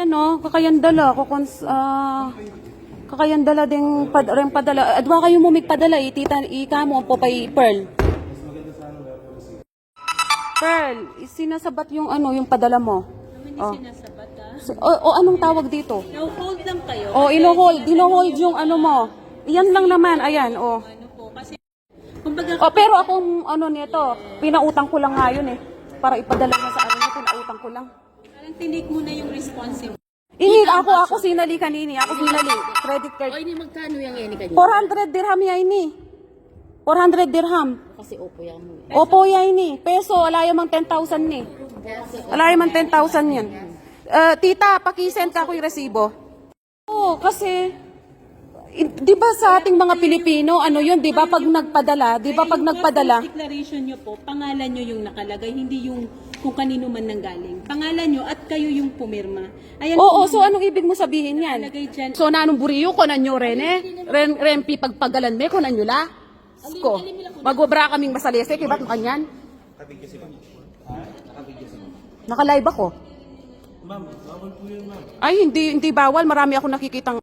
Yan o, kakayandala. Kukons, ah, kakayandala ding pad, rin padala. Adwa kayo mo padala eh. Tita, ika mo po pay Pearl. Pearl, sinasabat yung ano, yung padala mo. Oh. Sinasabat ah. So, o, o anong tawag dito? No-hold lang kayo. O, ino-hold, ino-hold yung ano mo. Yan lang naman, ayan, o. Ano po, kasi, kumbaga, O, pero akong ano nito, pinautang ko lang nga yun eh. Para ipadala na sa ano pinautang ko lang. Parang tinik mo na yung responsible. Ini, ako, ako sinali kanini. Ako sinali. Credit card. O, ini magkano yung ini kanyo? 400 dirham ya ini. 400 dirham. Kasi opo yan mo. Opo ya ini. Peso, wala yung mang 10,000 ni. Wala yung mang 10,000 yan. Eh, tita, pakisend ka ko yung resibo. Oo, kasi, i- di ba sa ating mga Pilipino, ano yun, di ba pag nagpadala, di ba pag nagpadala, declaration nyo po, pangalan nyo yung nakalagay, hindi yung kung kanino man nanggaling. Pangalan nyo at kayo yung pumirma. Ayan Oo, po, so anong ibig mo sabihin yan? dyan. So nanong buriyo ko nanyo rene? Ren rempi pagpagalan me ko nanyo la? Ko. Magwabra kaming masalese kay ba't kanyan? Naka-live ako. Ma'am, bawal po yun, ma'am. Ay, hindi hindi bawal. Marami ako nakikitang